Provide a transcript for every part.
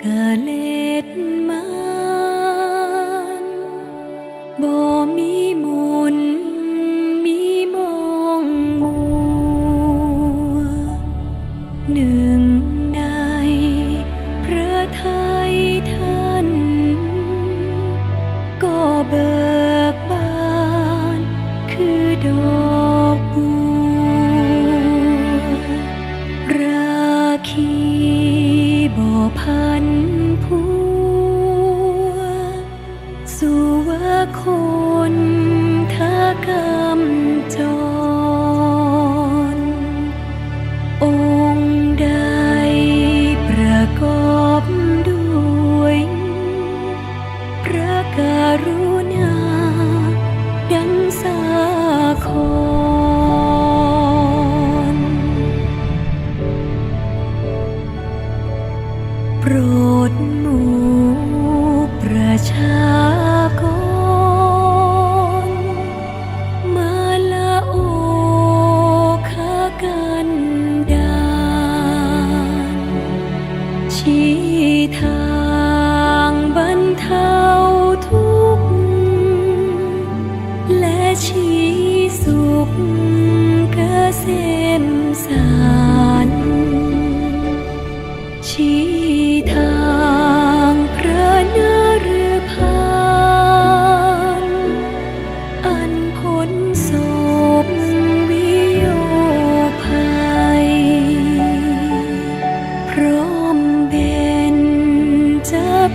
Galit man bo mi mun mi mong mùa nương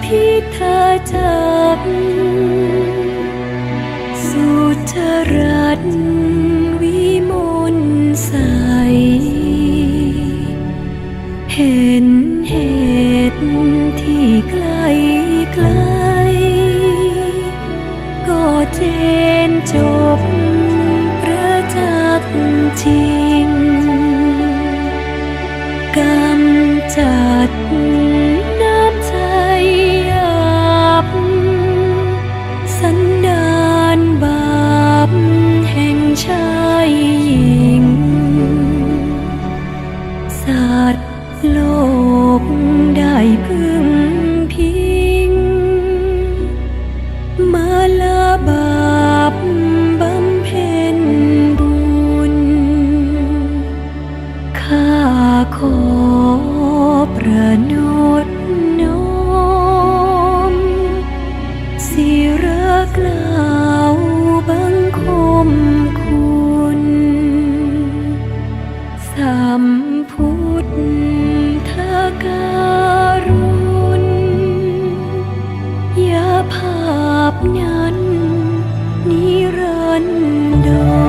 ที่เธอจับสุจรัตวิมลใส เห็นเหตุที่ไกลไกลก็เจ I ภาพนั้นนิรันดร